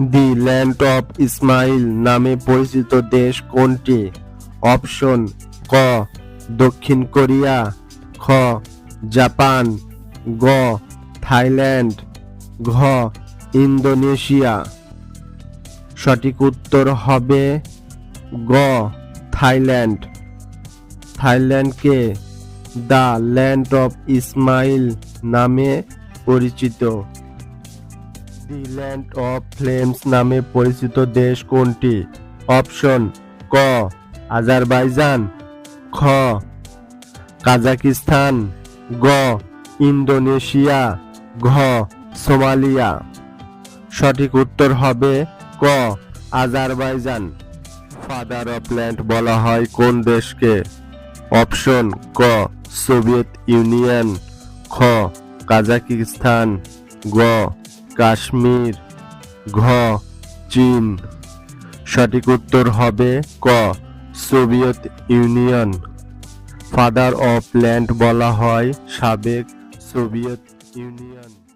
The land of Ismail নামে পরিচিত দেশ কোনটি? অপশন, ক, দক্ষিণ কোরিয়া, খ, জাপান, গ, থাইল্যান্ড, ঘ, ইন্দোনেশিয়া। সঠিক উত্তর হবে গ, থাইল্যান্ড। থাইল্যান্ডকে দ্য ল্যান্ড অফ ইসমাইল নামে পরিচিত। দি ল্যান্ড অফ ফ্লেমস নামে পরিচিত দেশ কোনটি? অপশন, ক, আজারবাইজান, খ, কাজাকিস্তান, গ, ইন্দোনেশিয়া, ঘ, সোমালিয়া। সঠিক উত্তর হবে ক, আজারবাইজান। ফাদার অফ ল্যান্ড বলা হয় কোন দেশকে? অপশন, ক, সোভিয়েত ইউনিয়ন, খ, কাজাকিস্তান, গ কাশ্মীর। ঘ, চীন। সঠিক উত্তর হবে ক, Soviet Union. Father of land বলা হয় সাবেক সোভিয়েত ইউনিয়ন।